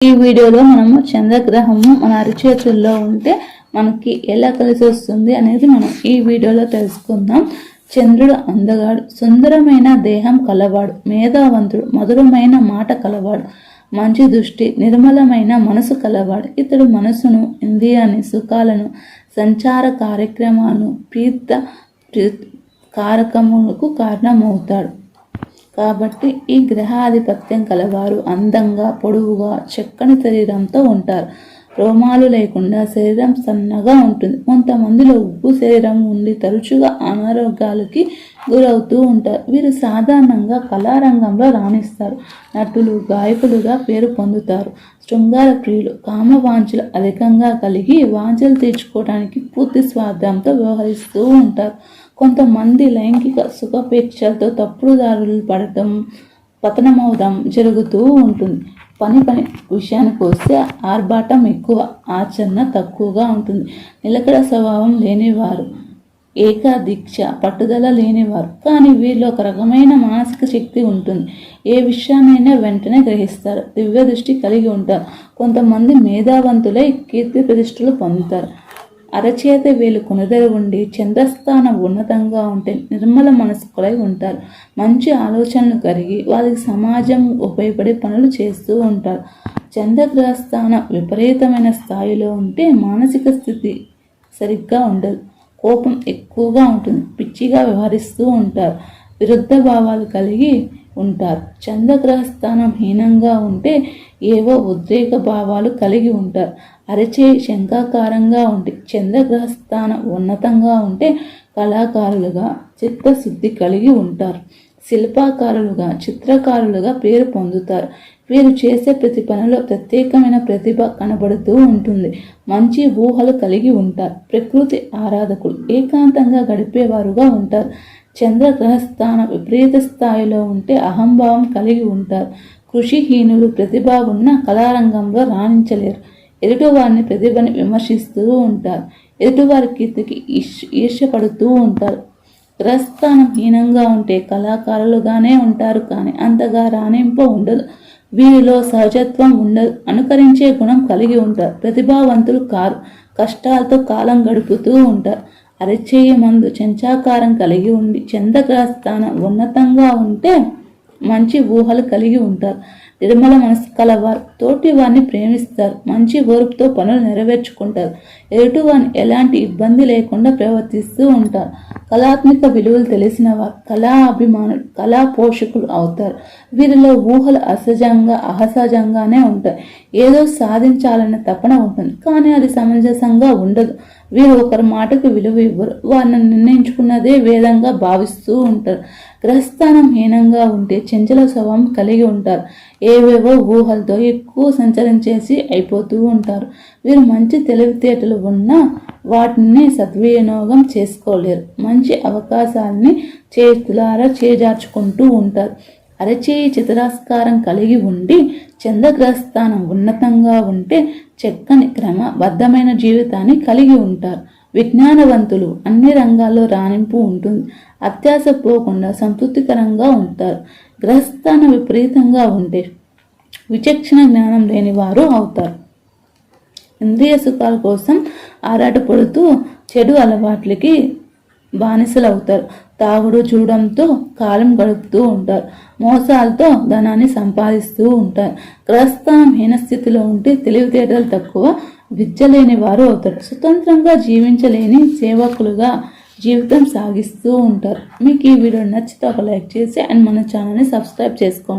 ఈ వీడియోలో మనము చంద్రగ్రహము మన అరిచేతుల్లో ఉంటే మనకి ఎలా కలిసి వస్తుంది అనేది మనం ఈ వీడియోలో తెలుసుకుందాం. చంద్రుడు అందగాడు సుందరమైన దేహం కలవాడు మేధావంతుడు మధురమైన మాట కలవాడు మంచి దృష్టి నిర్మలమైన మనసు కలవాడు. ఇతడు మనసును ఇంద్రియాన్ని సుఖాలను సంచార కార్యక్రమాలను ప్రీత కారకములకు కారణమవుతాడు. కాబట్టి ఈ గ్రహాధిపత్యం కలవారు అందంగా పొడవుగా చక్కని శరీరంతో ఉంటారు. రోమాలు లేకుండా శరీరం సన్నగా ఉంటుంది. కొంతమందిలో ఉప్పు శరీరం ఉండి తరచుగా అనారోగ్యాలకి గురవుతూ ఉంటారు. వీరు సాధారణంగా కళారంగంలో రాణిస్తారు. నటులు గాయకులుగా పేరు పొందుతారు. శృంగార ప్రియులు కామ వాంఛలు అధికంగా కలిగి వాంఛలు తీర్చుకోవడానికి పూర్తి స్వార్థంతో వ్యవహరిస్తూ ఉంటారు. కొంతమంది లైంగిక సుఖపేక్షలతో తప్పుడు దారులు పడటం పతనమవడం జరుగుతూ ఉంటుంది. పని పని విషయానికి వస్తే ఆర్భాటం ఎక్కువ ఆచరణ తక్కువగా ఉంటుంది. నిలకడ స్వభావం లేనివారు ఏకాదీక్ష పట్టుదల లేనివారు. కానీ వీరిలో ఒక రకమైన మానసిక శక్తి ఉంటుంది. ఏ విషయాన్నైనా వెంటనే గ్రహిస్తారు. దివ్య దృష్టి కలిగి ఉంటారు. కొంతమంది మేధావంతులై కీర్తి ప్రతిష్టలు పొందుతారు. అరచేత వీలు కొనదరి ఉండి చంద్రస్థానం ఉన్నతంగా ఉంటే నిర్మల మనస్కులై ఉంటారు. మంచి ఆలోచనలు కలిగి వారికి సమాజం ఉపయోగపడే పనులు చేస్తూ ఉంటారు. చంద్రగ్రహస్థానం విపరీతమైన స్థాయిలో ఉంటే మానసిక స్థితి సరిగ్గా ఉండదు. కోపం ఎక్కువగా ఉంటుంది. పిచ్చిగా వ్యవహరిస్తూ ఉంటారు. విరుద్ధ భావాలు కలిగి ఉంటారు. చంద్రగ్రహస్థానం హీనంగా ఉంటే ఏవో ఉద్రేక భావాలు కలిగి ఉంటారు. అరచే శంఖాకారంగా ఉంటే చంద్రగ్రహస్థాన ఉన్నతంగా ఉంటే కళాకారులుగా చిత్తశుద్ధి కలిగి ఉంటారు. శిల్పాకారులుగా చిత్రకారులుగా పేరు పొందుతారు. వీరు చేసే ప్రతి పనిలో ప్రత్యేకమైన ప్రతిభ కనబడుతూ ఉంటుంది. మంచి ఊహలు కలిగి ఉంటారు. ప్రకృతి ఆరాధకులు ఏకాంతంగా గడిపేవారుగా ఉంటారు. చంద్రగ్రహస్థాన విపరీత స్థాయిలో ఉంటే అహంభావం కలిగి ఉంటారు. కృషిహీనులు ప్రతిభ ఉన్న కళారంగంలో రాణించలేరు. ఎదుటివారిని ప్రతిభని విమర్శిస్తూ ఉంటారు. ఎదుటివారి కీర్తికి ఈర్ష్యపడుతూ ఉంటారు. ప్రస్థానం హీనంగా ఉంటే కళాకారులుగానే ఉంటారు కానీ అంతగా రాణింపు ఉండదు. వీరిలో సహజత్వం ఉండదు. అనుకరించే గుణం కలిగి ఉంటారు. ప్రతిభావంతులు కారు కష్టాలతో కాలం గడుపుతూ ఉంటారు. అరచేయ మందు చెంచాకారం కలిగి ఉండి చంద్రగ్రహ స్థానం ఉన్నతంగా ఉంటే మంచి ఊహలు కలిగి ఉంటారు. నిర్మల మనసు కలవారు తోటి వారిని ప్రేమిస్తారు. మంచి ఓర్పుతో పనులు నెరవేర్చుకుంటారు. ఎదుటి వారిని ఎలాంటి ఇబ్బంది లేకుండా ప్రవర్తిస్తూ ఉంటారు. కళాత్మక విలువలు తెలిసిన వారు కళా అభిమానులు కళా పోషకులు అవుతారు. వీరిలో ఊహలు అసహజంగా అసహజంగానే ఉంటాయి. ఏదో సాధించాలనే తపన ఉంటుంది. కానీ అది సమంజసంగా ఉండదు. వీరు ఒకరి మాటకు విలువ ఇవ్వరు. వారిని నిర్ణయించుకున్నదే వేదంగా భావిస్తూ ఉంటారు. గ్రహస్థానం హీనంగా ఉంటే చెంచల స్వభావం కలిగి ఉంటారు. ఏవేవో ఊహలతో ఎక్కువ సంచరించేసి అయిపోతూ ఉంటారు. వీరు మంచి తెలివితేటలు ఉన్నా వాటిని సద్వినియోగం చేసుకోలేరు. మంచి అవకాశాలని చేతులారా చేజార్చుకుంటూ ఉంటారు. అరచేయి చతురాస్కారం కలిగి ఉండి చంద్రగ్రహస్థానం ఉన్నతంగా ఉంటే చక్కని క్రమబద్ధమైన జీవితాన్ని కలిగి ఉంటారు. విజ్ఞానవంతులు అన్ని రంగాల్లో రాణింపు ఉంటుంది. అత్యాస పోకుండా సంతృప్తికరంగా ఉంటారు. గ్రహస్థానం విపరీతంగా ఉంటే విచక్షణ జ్ఞానం లేని వారు అవుతారు. ఇంద్రియ సుఖాల కోసం ఆరాటపడుతూ చెడు అలవాట్లకి బానిసలవుతారు. తాగుడు చూడంతో కాలం గడుపుతూ ఉంటారు. మోసాలతో ధనాన్ని సంపాదిస్తూ ఉంటారు. గ్రహస్థానం హీనస్థితిలో ఉంటే తెలివితేటలు తక్కువ విద్య లేని వారు అవుతారు. స్వతంత్రంగా జీవించలేని సేవకులుగా జీవితం సాగిస్తూ ఉంటారు. మీకు ఈ వీడియో నచ్చితే ఒక లైక్ చేసి అండ్ మన ఛానల్ని సబ్స్క్రైబ్ చేసుకోండి.